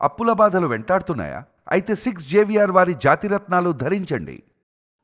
అప్పుల బాధలు వెంటాడుతున్నాయా? అయితే సిక్స్ జేవిఆర్ వారి జాతిరత్నాలు ధరించండి.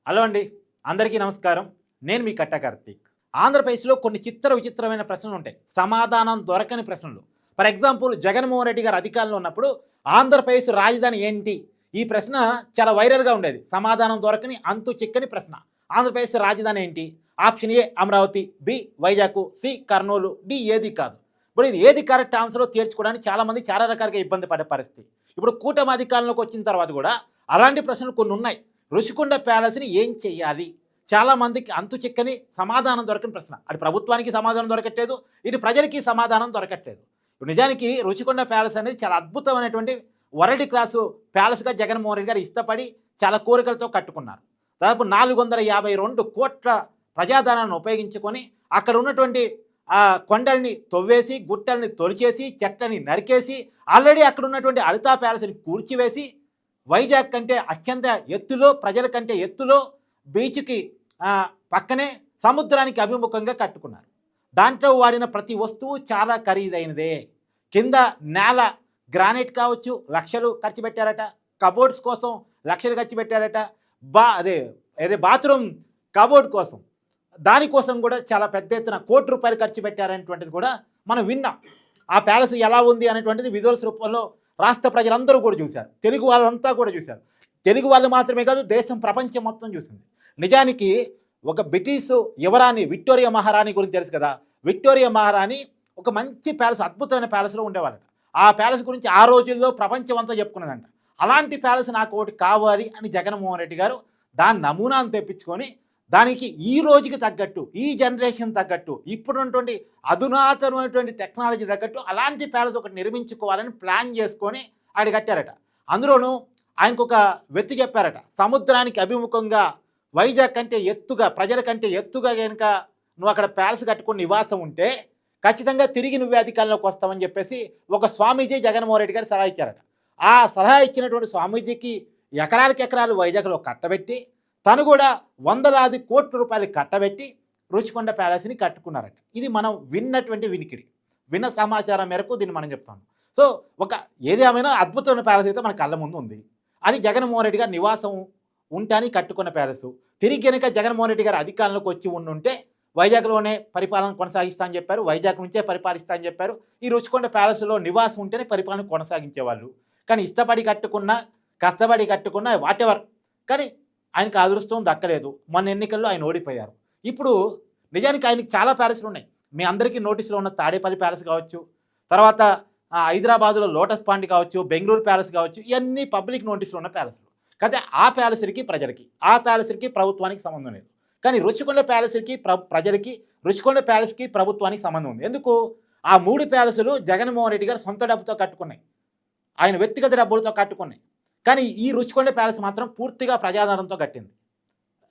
హలో అండి అందరికీ నమస్కారం. నేను మీ కట్ట కార్తీక్. ఆంధ్రప్రదేశ్లో కొన్ని చిత్ర విచిత్రమైన ప్రశ్నలు ఉంటాయి. సమాధానం దొరకని ప్రశ్నలు. ఫర్ ఎగ్జాంపుల్ జగన్మోహన్ రెడ్డి గారు అధికారంలో ఉన్నప్పుడు ఆంధ్రప్రదేశ్ రాజధాని ఏంటి? ఈ ప్రశ్న చాలా వైరల్గా ఉండేది. సమాధానం దొరకని అంతు చిక్కని ప్రశ్న. ఆంధ్రప్రదేశ్ రాజధాని ఏంటి? Option A Amaravati B Vizag C Kurnool D ఏది కాదు. ఇప్పుడు ఇది ఏది కరెక్ట్ ఆన్సరో తేల్చుకోవడానికి చాలామంది చాలా రకాలుగా ఇబ్బంది పడే పరిస్థితి. ఇప్పుడు కూటమి అధికారంలోకి వచ్చిన తర్వాత కూడా అలాంటి ప్రశ్నలు కొన్ని ఉన్నాయి. ఋషికొండ ప్యాలెస్ని ఏం చెయ్యాలి చాలామందికి అంతు చిక్కని సమాధానం దొరకని ప్రశ్న. అది ప్రభుత్వానికి సమాధానం దొరకట్లేదు ఇది ప్రజలకి సమాధానం దొరకట్లేదు. ఇప్పుడు నిజానికి రుచికొండ ప్యాలెస్ అనేది చాలా అద్భుతమైనటువంటి వరల్డ్ క్లాసు ప్యాలెస్గా జగన్మోహన్ రెడ్డి గారు ఇష్టపడి చాలా కోరికలతో కట్టుకున్నారు. దాదాపు నాలుగు వందల యాభై రెండు కోట్ల ప్రజాధనాన్ని ఉపయోగించుకొని అక్కడ ఉన్నటువంటి ఆ కొండల్ని తొవ్వేసి గుట్టల్ని తొలిచేసి చెట్లని నరికేసి ఆల్రెడీ అక్కడ ఉన్నటువంటి అలితా ప్యాలెస్ని కూర్చివేసి వైజాగ్ కంటే అత్యంత ఎత్తులో ప్రజల కంటే ఎత్తులో బీచ్కి పక్కనే సముద్రానికి అభిముఖంగా కట్టుకున్నారు. దాంట్లో వాడిన ప్రతి వస్తువు చాలా ఖరీదైనదే. కింద నేల గ్రానైట్ కావచ్చు లక్షలు ఖర్చు పెట్టారట. కబోర్డ్స్ కోసం లక్షలు ఖర్చు పెట్టారట. బా అదే అదే బాత్రూమ్ కబోర్డ్ కోసం. దానికోసం కూడా చాలా పెద్ద ఎత్తున కోటి రూపాయలు ఖర్చు పెట్టారనేటువంటిది కూడా మనం విన్నాం. ఆ ప్యాలెస్ ఎలా ఉంది అనేటువంటిది విజువల్స్ రూపంలో రాష్ట్ర ప్రజలందరూ కూడా చూశారు. తెలుగు వాళ్ళంతా కూడా చూశారు. తెలుగు వాళ్ళు మాత్రమే కాదు దేశం ప్రపంచం మొత్తం చూసింది. నిజానికి ఒక బ్రిటిష్ యువరాణి విక్టోరియా మహారాణి గురించి తెలుసు కదా? విక్టోరియా మహారాణి ఒక మంచి ప్యాలెస్ అద్భుతమైన ప్యాలెస్లో ఉండేవాళ్ళట. ఆ ప్యాలెస్ గురించి ఆ రోజుల్లో ప్రపంచం అంతా చెప్పుకున్నదంట. అలాంటి ప్యాలెస్ నాకు ఒకటి కావాలి అని జగన్మోహన్ రెడ్డి గారు దాని నమూనాను తెప్పించుకొని దానికి ఈ రోజుకి తగ్గట్టు ఈ జనరేషన్ తగ్గట్టు ఇప్పుడున్నటువంటి అధునాతనమైనటువంటి టెక్నాలజీ తగ్గట్టు అలాంటి ప్యాలెస్ ఒకటి నిర్మించుకోవాలని ప్లాన్ చేసుకొని ఆయన కట్టారట. అందులోనూ ఆయనకు ఒక వెత్తి చెప్పారట సముద్రానికి అభిముఖంగా వైజాగ్ కంటే ఎత్తుగా ప్రజల కంటే ఎత్తుగా కనుక నువ్వు అక్కడ ప్యాలెస్ కట్టుకుని నివాసం ఉంటే ఖచ్చితంగా తిరిగి నువ్వే అధికారంలోకి వస్తావని చెప్పేసి ఒక స్వామీజీ జగన్మోహన్ రెడ్డి గారు సలహా ఇచ్చారట. ఆ సలహా ఇచ్చినటువంటి స్వామీజీకి ఎకరాలకి ఎకరాలు వైజాగ్లో కట్టబెట్టి తను కూడా వందలాది కోట్ల రూపాయలు కట్టబెట్టి రుచికొండ ప్యాలెస్ని కట్టుకున్నారట. ఇది మనం విన్నటువంటి వినికిడి. విన్న సమాచారం మేరకు దీన్ని మనం చెప్తాం. సో ఒక ఏది ఏమైనా అద్భుతమైన ప్యాలెస్ అయితే మన కళ్ళ ముందు ఉంది. అది జగన్మోహన్ రెడ్డి గారు నివాసం ఉంటాని కట్టుకున్న ప్యాలెస్. తిరిగి కనుక జగన్మోహన్ రెడ్డి గారు అధికారంలోకి వచ్చి ఉండుంటే వైజాగ్లోనే పరిపాలన కొనసాగిస్తా అని చెప్పారు. వైజాగ్ నుంచే పరిపాలిస్తా అని చెప్పారు. ఈ రుచికొండ ప్యాలెస్లో నివాసం ఉంటేనే పరిపాలన కొనసాగించేవాళ్ళు. కానీ ఇష్టపడి కట్టుకున్న కష్టపడి కట్టుకున్న వాటెవర్. కానీ ఆయనకు అదృష్టం దక్కలేదు. మొన్న ఎన్నికల్లో ఆయన ఓడిపోయారు. ఇప్పుడు నిజానికి ఆయనకి చాలా ప్యాలెస్లు ఉన్నాయి. మీ అందరికీ నోటీసులో ఉన్న తాడేపల్లి ప్యాలెస్ కావచ్చు తర్వాత హైదరాబాద్లో హైదరాబాదులో లోటస్ పాండ్ కావచ్చు బెంగళూరు ప్యాలెస్ కావచ్చు ఇవన్నీ పబ్లిక్ నోటీసులో ఉన్న ప్యాలెస్లు. కాకపోతే ఆ ప్యాలెస్కి ప్రజలకి ఆ ప్యాలెస్కి ప్రభుత్వానికి సంబంధం లేదు. కానీ రుచికొండ ప్యాలెస్కి ప్ర ప్రజలకి రుచికొండ ప్యాలెస్కి ప్రభుత్వానికి సంబంధం ఉంది. ఎందుకు? ఆ మూడు ప్యాలెస్లు జగన్మోహన్ రెడ్డి గారు సొంత డబ్బుతో కట్టుకున్నాయి. ఆయన వ్యక్తిగత డబ్బులతో కట్టుకున్నాయి. కానీ ఈ రుచికొండ ప్యాలెస్ మాత్రం పూర్తిగా ప్రజాధనంతో కట్టింది.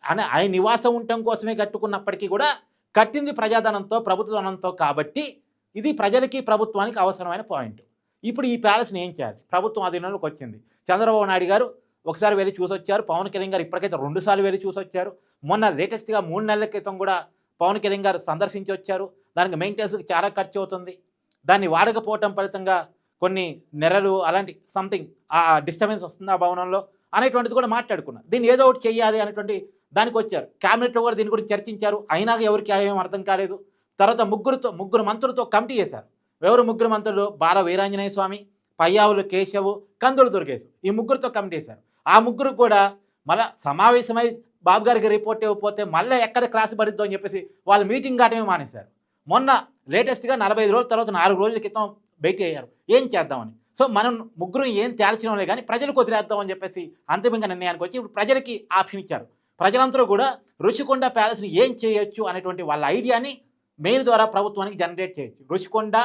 అని ఆయన నివాసం ఉండటం కోసమే కట్టుకున్నప్పటికీ కూడా కట్టింది ప్రజాధనంతో ప్రభుత్వ ధనంతో కాబట్టి ఇది ప్రజలకి ప్రభుత్వానికి అవసరమైన పాయింట్. ఇప్పుడు ఈ ప్యాలెస్ని ఏం చేయాలి? ప్రభుత్వం అధీనంలోకి వచ్చింది. చంద్రబాబు నాయుడు గారు ఒకసారి వెళ్ళి చూసొచ్చారు. పవన్ కళ్యాణ్ గారు ఇప్పటికైతే రెండుసార్లు వెళ్ళి చూసొచ్చారు. మొన్న లేటెస్ట్గా మూడు నెలల క్రితం కూడా పవన్ కళ్యాణ్ గారు సందర్శించి వచ్చారు దానికి మెయింటెనెన్స్కి చాలా ఖర్చు అవుతుంది. దాన్ని వాడకపోవటం ఫలితంగా కొన్ని నెరలు అలాంటి సంథింగ్ ఆ డిస్టర్బెన్స్ వస్తుంది ఆ భవనంలో అనేటువంటిది కూడా మాట్లాడుకున్నారు. దీన్ని ఏదో ఒకటి చెయ్యాలి అనేటువంటి దానికి వచ్చారు. క్యాబినెట్లో కూడా దీని గురించి చర్చించారు. అయినా ఎవరికి ఏం అర్థం కాలేదు. తర్వాత ముగ్గురుతో ముగ్గురు మంత్రులతో కమిటీ చేశారు ఎవరు ముగ్గురు మంత్రులు? బాల వీరాంజనేయ స్వామి పయ్యావులు కేశవు కందులు దుర్గేశు. ఈ ముగ్గురితో కమిటీ చేశారు ఆ ముగ్గురు కూడా మళ్ళా సమావేశమై బాబు గారికి రిపోర్ట్ ఇవ్వకపోతే మళ్ళీ ఎక్కడ క్లాస్ పడిద్దో అని చెప్పేసి వాళ్ళు మీటింగ్ కావటమే మానేశారు. మొన్న లేటెస్ట్గా నలభై రోజుల తర్వాత నాలుగు రోజుల క్రితం భేటీ అయ్యారు ఏం చేద్దామని? సో మనం ముగ్గురు ఏం తేల్చడం కానీ ప్రజలకు వదిలేద్దామని చెప్పేసి అంతిమంగా నిర్ణయానికి వచ్చి ఇప్పుడు ప్రజలకి ఆప్షన్ ఇచ్చారు ప్రజలందరూ కూడా రుషికొండ ప్యాలెస్ని ఏం చేయొచ్చు అనేటువంటి వాళ్ళ ఐడియాని మెయిల్ ద్వారా ప్రభుత్వానికి జనరేట్ చేయొచ్చు. Rushikonda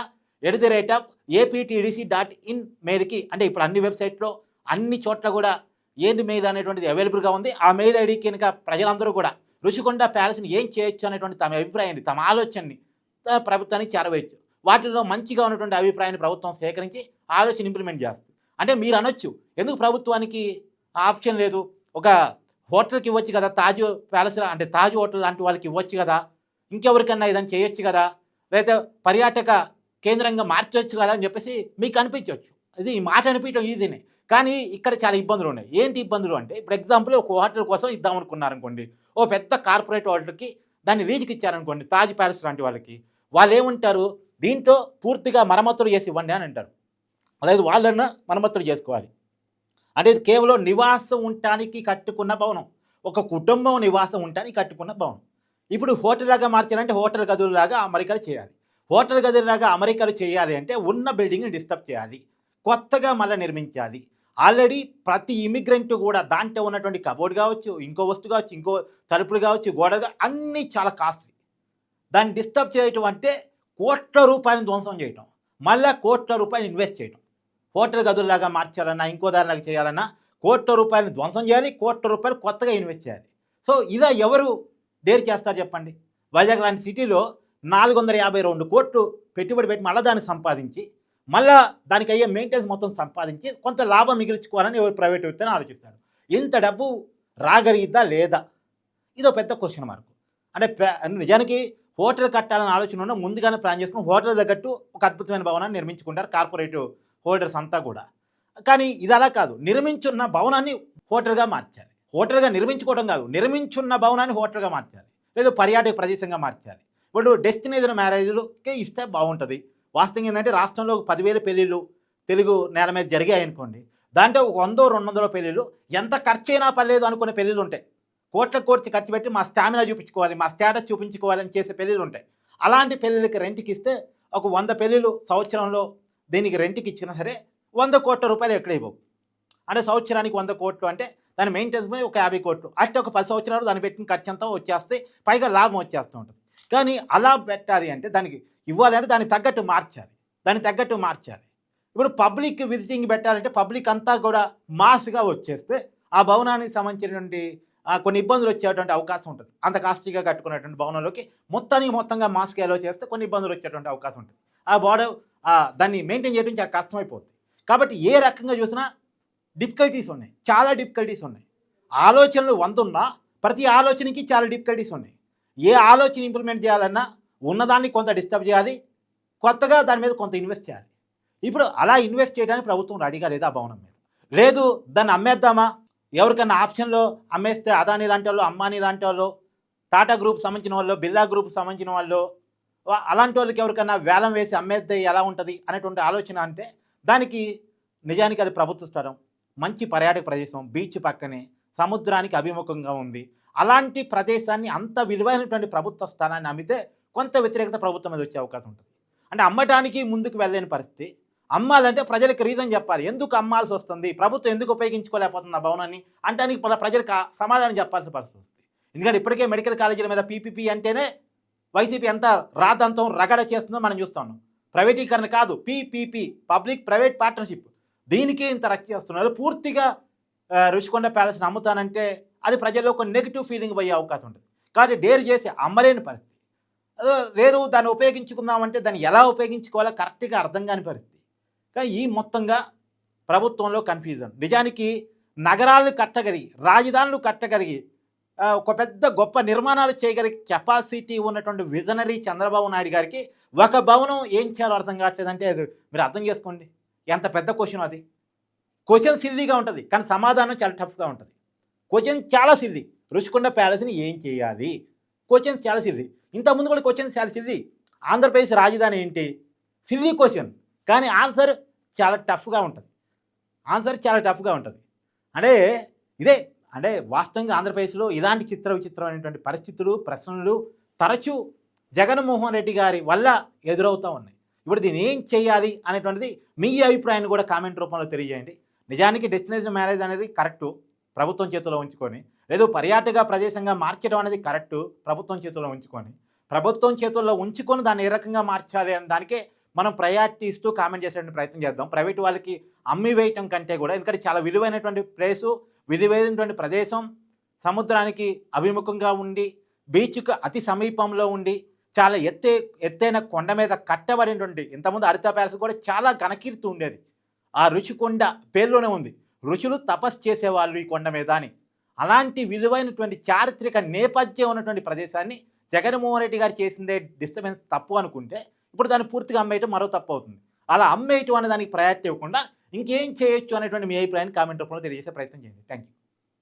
at the rate of APTDC dot in మెయిల్కి అంటే ఇప్పుడు అన్ని వెబ్సైట్లో అన్ని చోట్ల కూడా ఏంటి మెయిల్ అనేటువంటిది అవైలబుల్గా ఉంది. ఆ మెయిల్ ఐడి కనుక ప్రజలందరూ కూడా రుషికొండ ప్యాలెస్ని ఏం చేయొచ్చు అనేటువంటి తమ అభిప్రాయాన్ని తమ ఆలోచనని ప్రభుత్వానికి చేరవేయచ్చు. వాటిలో మంచిగా ఉన్నటువంటి అభిప్రాయాన్ని ప్రభుత్వం సేకరించి ఆలోచన ఇంప్లిమెంట్ చేస్తుంది. అంటే మీరు అనొచ్చు ఎందుకు ప్రభుత్వానికి ఆప్షన్ లేదు? ఒక హోటల్కి ఇవ్వచ్చు కదా తాజ్ ప్యాలెస్ అంటే తాజ్ హోటల్ లాంటి వాళ్ళకి ఇవ్వచ్చు కదా ఇంకెవరికన్నా ఇదని చేయొచ్చు కదా లేదా పర్యాటక కేంద్రంగా మార్చవచ్చు కదా అని చెప్పేసి మీకు అనిపించవచ్చు ఇది ఈ మాట అనిపించడం ఈజీనే కానీ ఇక్కడ చాలా ఇబ్బందులు ఉన్నాయి. ఏంటి ఇబ్బందులు అంటే ఇప్పుడు ఎగ్జాంపుల్ ఒక హోటల్ కోసం ఇద్దాం అనుకున్నారు అనుకోండి ఓ పెద్ద కార్పొరేట్ హోటల్కి దాన్ని లీజుకి ఇచ్చారనుకోండి తాజ్ ప్యాలెస్ లాంటి వాళ్ళకి వాళ్ళు ఏముంటారు? దీంతో పూర్తిగా మరమ్మతులు చేసి ఇవ్వండి అని అంటారు. అదే వాళ్ళను మరమ్మతులు చేసుకోవాలి. అంటే కేవలం నివాసం ఉండటానికి కట్టుకున్న భవనం. ఒక కుటుంబం నివాసం ఉండటానికి కట్టుకున్న భవనం. ఇప్పుడు హోటల్లాగా మార్చాలంటే హోటల్ గదులలాగా అమరికలు చేయాలి. హోటల్ గదులలాగా అమరికలు చేయాలి అంటే ఉన్న బిల్డింగ్ని డిస్టర్బ్ చేయాలి. కొత్తగా మళ్ళీ నిర్మించాలి. ఆల్రెడీ ప్రతి ఇమిగ్రెంట్ కూడా దాంట్లో ఉన్నటువంటి కబోర్డ్ కావచ్చు ఇంకో వస్తువు కావచ్చు ఇంకో తలుపులు కావచ్చు గోడలు అన్నీ చాలా కాస్ట్లీ. దాన్ని డిస్టర్బ్ చేయటం అంటే కోట్ల రూపాయలను ధ్వంసం చేయటం మళ్ళీ కోట్ల రూపాయలు ఇన్వెస్ట్ చేయటం. హోటల్ గదుల్లాగా మార్చాలన్నా ఇంకో దానిలాగా చేయాలన్నా కోట్ల రూపాయలను ధ్వంసం చేయాలి కోట్ల రూపాయలు కొత్తగా ఇన్వెస్ట్ చేయాలి. సో ఇలా ఎవరు డేర్ చేస్తారు చెప్పండి? వైజాగ్ లాంటి సిటీలో నాలుగు వందల యాభై రెండు కోట్లు పెట్టుబడి పెట్టి మళ్ళీ దాన్ని సంపాదించి మళ్ళా దానికి అయ్యే మెయింటెనెన్స్ మొత్తం సంపాదించి కొంత లాభం మిగిల్చుకోవాలని ఎవరు ప్రైవేట్ వ్యక్తిని ఆలోచిస్తాడు ఇంత డబ్బు రాగలిగిద్దా లేదా? ఇదో పెద్ద క్వశ్చన్ మార్కు అంటే నిజానికి హోటల్ కట్టాలని ఆలోచన ఉన్న ముందుగానే ప్లాన్ చేసుకుని హోటల్ తగ్గట్టు ఒక అద్భుతమైన భవనాన్ని నిర్మించుకుంటారు కార్పొరేట్ హోల్డర్స్ అంతా కూడా. కానీ ఇది అలా కాదు. నిర్మించున్న భవనాన్ని హోటల్గా మార్చాలి. హోటల్గా నిర్మించుకోవడం కాదు. నిర్మించున్న భవనాన్ని హోటల్గా మార్చాలి. లేదా పర్యాటక ప్రదేశంగా మార్చాలి. ఇప్పుడు డెస్టినేషన్ మ్యారేజ్లకే ఇస్తే బాగుంటుంది. వాస్తవం ఏంటంటే రాష్ట్రంలో ఒక పదివేల పెళ్ళిళ్ళు తెలుగు నేల మీద జరిగాయి అనుకోండి. దాంట్లో ఒక వందో రెండు వందల పెళ్ళిళ్ళు ఎంత ఖర్చైనా పర్లేదు అనుకునే పెళ్ళిళ్ళు ఉంటాయి. కోట్ల కోట్లు ఖర్చు పెట్టి మా స్టామినా చూపించుకోవాలి మా స్టేటస్ చూపించుకోవాలని చేసే పెళ్ళిళ్ళు ఉంటాయి. అలాంటి పెళ్ళిళ్ళకి రెంట్కి ఇస్తే ఒక వంద పెళ్ళిళ్ళు సంవత్సరంలో దీనికి రెంట్కి ఇచ్చినా సరే వంద కోట్ల రూపాయలు ఎక్కడ ఇవ్వవు అంటే సంవత్సరానికి వంద కోట్లు అంటే దాని మెయింటెనెన్స్ మీద ఒక యాభై కోట్లు. అట్లా ఒక పది సంవత్సరాలు దాన్ని పెట్టిన ఖర్చు అంతా వచ్చేస్తే పైగా లాభం వచ్చేస్తూ ఉంటుంది. కానీ అలా పెట్టాలి అంటే దానికి ఇవ్వాలంటే దానికి తగ్గట్టు మార్చాలి. దానికి తగ్గట్టు మార్చాలి. ఇప్పుడు పబ్లిక్ విజిటింగ్ పెట్టాలంటే పబ్లిక్ అంతా కూడా మాస్గా వచ్చేస్తే ఆ భవనానికి సంబంధించినటువంటి కొన్ని ఇబ్బందులు వచ్చేటువంటి అవకాశం ఉంటుంది. అంత కాస్ట్లీగా కట్టుకునేటువంటి భవనంలోకి మొత్తానికి మొత్తంగా మాస్క్ ఎలా చేస్తే కొన్ని ఇబ్బందులు వచ్చేటువంటి అవకాశం ఉంటుంది. ఆ బాడీ దాన్ని మెయింటైన్ చేయడం చాలా కష్టమైపోతుంది కాబట్టి ఏ రకంగా చూసినా డిఫికల్టీస్ ఉన్నాయి. చాలా డిఫికల్టీస్ ఉన్నాయి. ఆలోచనలు వంద ఉన్నా ప్రతి ఆలోచనకి చాలా డిఫికల్టీస్ ఉన్నాయి. ఏ ఆలోచన ఇంప్లిమెంట్ చేయాలన్నా ఉన్నదాన్ని కొంత డిస్టర్బ్ చేయాలి. కొత్తగా దాని మీద కొంత ఇన్వెస్ట్ చేయాలి. ఇప్పుడు అలా ఇన్వెస్ట్ చేయడానికి ప్రభుత్వం రెడీగా లేదు ఆ భవనం మీద? లేదు దాన్ని అమ్మేద్దామా? ఎవరికన్నా ఆప్షన్లో అమ్మేస్తే అదాని లాంటి వాళ్ళు అంబానీ లాంటి వాళ్ళు టాటా గ్రూప్ సంబంధించిన వాళ్ళు బిర్లా గ్రూప్ సంబంధించిన వాళ్ళు అలాంటి వాళ్ళకి ఎవరికన్నా వేలం వేసి అమ్మేస్తే ఎలా ఉంటుంది అనేటువంటి ఆలోచన అంటే దానికి నిజానికి అది ప్రభుత్వ స్థలం. మంచి పర్యాటక ప్రదేశం బీచ్ పక్కనే సముద్రానికి అభిముఖంగా ఉంది. అలాంటి ప్రదేశాన్ని అంత విలువైనటువంటి ప్రభుత్వ స్థలాన్ని అమ్మితే కొంత వ్యతిరేకత ప్రభుత్వం మీద వచ్చే అవకాశం ఉంటుంది. అంటే అమ్మటానికి ముందుకు వెళ్ళలేని పరిస్థితి. అమ్మాలంటే ప్రజలకు రీజన్ చెప్పాలి. ఎందుకు అమ్మాల్సి వస్తుంది? ప్రభుత్వం ఎందుకు ఉపయోగించుకోలేకపోతుంది ఆ భవనాన్ని? అంటానికి ప్ర- ప్రజలకు సమాధానం చెప్పాల్సిన పరిస్థితి వస్తుంది. ఎందుకంటే ఇప్పటికే మెడికల్ కాలేజీల మీద పీపీపీ అంటేనే వైసీపీ ఎంత రాదంతం రగడ చేస్తుందో మనం చూస్తాం ప్రైవేటీకరణ కాదు పీపీపీ పబ్లిక్ ప్రైవేట్ పార్ట్నర్షిప్. దీనికి ఇంత రచ్చ చేస్తున్నారు. పూర్తిగా రుషికొండ ప్యాలెస్ అమ్ముతానంటే అది ప్రజల్లో ఒక నెగిటివ్ ఫీలింగ్ పోయే అవకాశం ఉంటుంది. కాబట్టి డేర్ చేసి అమ్మలేని పరిస్థితి. లేదు దాన్ని ఉపయోగించుకుందామంటే దాన్ని ఎలా ఉపయోగించుకోవాలో కరెక్ట్గా అర్థం కాని పరిస్థితి. కానీ ఈ మొత్తంగా ప్రభుత్వంలో కన్ఫ్యూజన్. నిజానికి నగరాలను కట్టగలిగి రాజధానులు కట్టగలిగి ఒక పెద్ద గొప్ప నిర్మాణాలు చేయగలిగే కెపాసిటీ ఉన్నటువంటి విజనరీ చంద్రబాబు నాయుడు గారికి ఒక భవనం ఏం చేయాలో అర్థం కావట్లేదంటే అది మీరు అర్థం చేసుకోండి. ఎంత పెద్ద క్వశ్చన్ అది. క్వశ్చన్ సిల్లీగా ఉంటుంది కానీ సమాధానం చాలా టఫ్గా ఉంటుంది. క్వశ్చన్ చాలా సిల్లి. రుషికొండ ప్యాలెస్ని ఏం చేయాలి? క్వశ్చన్ చాలా సిల్లి. ఇంతకుముందు కూడా క్వశ్చన్ చాలా సిల్లి. ఆంధ్రప్రదేశ్ రాజధాని ఏంటి? Silly question. కానీ ఆన్సర్ చాలా టఫ్గా ఉంటుంది. ఆన్సర్ చాలా టఫ్గా ఉంటుంది. అంటే ఇదే అంటే వాస్తవంగా ఆంధ్రప్రదేశ్లో ఇలాంటి చిత్ర విచిత్రమైనటువంటి పరిస్థితులు ప్రశ్నలు తరచూ జగన్మోహన్ రెడ్డి గారి వల్ల ఎదురవుతూ ఉన్నాయి. ఇప్పుడు దీన్ని ఏం చేయాలి అనేటువంటిది మీ అభిప్రాయాన్ని కూడా కామెంట్ రూపంలో తెలియజేయండి. నిజానికి డెస్టినేషన్ మ్యారేజ్ అనేది కరెక్టు ప్రభుత్వం చేతిలో ఉంచుకొని లేదు పర్యాటక ప్రదేశంగా మార్చడం అనేది కరెక్టు ప్రభుత్వం చేతిలో ఉంచుకొని ప్రభుత్వం చేతుల్లో ఉంచుకొని దాన్ని ఏ రకంగా మార్చాలి అనే దానికే మనం ప్రయారిటీ ఇస్తూ కామెంట్ చేసేటువంటి ప్రయత్నం చేద్దాం. ప్రైవేట్ వాళ్ళకి అమ్మి వేయటం కంటే కూడా ఎందుకంటే చాలా విలువైనటువంటి ప్లేసు విలువైనటువంటి ప్రదేశం సముద్రానికి అభిముఖంగా ఉండి బీచ్కు అతి సమీపంలో ఉండి చాలా ఎత్తే ఎత్తైన కొండ మీద కట్టబడినటువంటి ఇంతకుముందు హరిత ప్యాలెస్ కూడా చాలా ఘనకీర్తి ఉండేది. ఆ రుచికొండ పేర్లోనే ఉంది. రుచులు తపస్సు చేసేవాళ్ళు ఈ కొండ మీద అని. అలాంటి విలువైనటువంటి చారిత్రక నేపథ్యం ఉన్నటువంటి ప్రదేశాన్ని జగన్మోహన్ రెడ్డి గారు చేసిందే డిస్టర్బెన్స్ తప్పు అనుకుంటే ఇప్పుడు దాన్ని పూర్తిగా అమ్మేయటం మరో తప్పు అవుతుంది. అలా అమ్మేయటం అనే దానికి ప్రయారిటీ ఇవ్వకుండా ఇంకేం చేయొచ్చు అనేటువంటి మీ అభిప్రాయాన్ని కామెంట్ రూపంలో తెలియజేసే ప్రయత్నం చేయండి. Thank you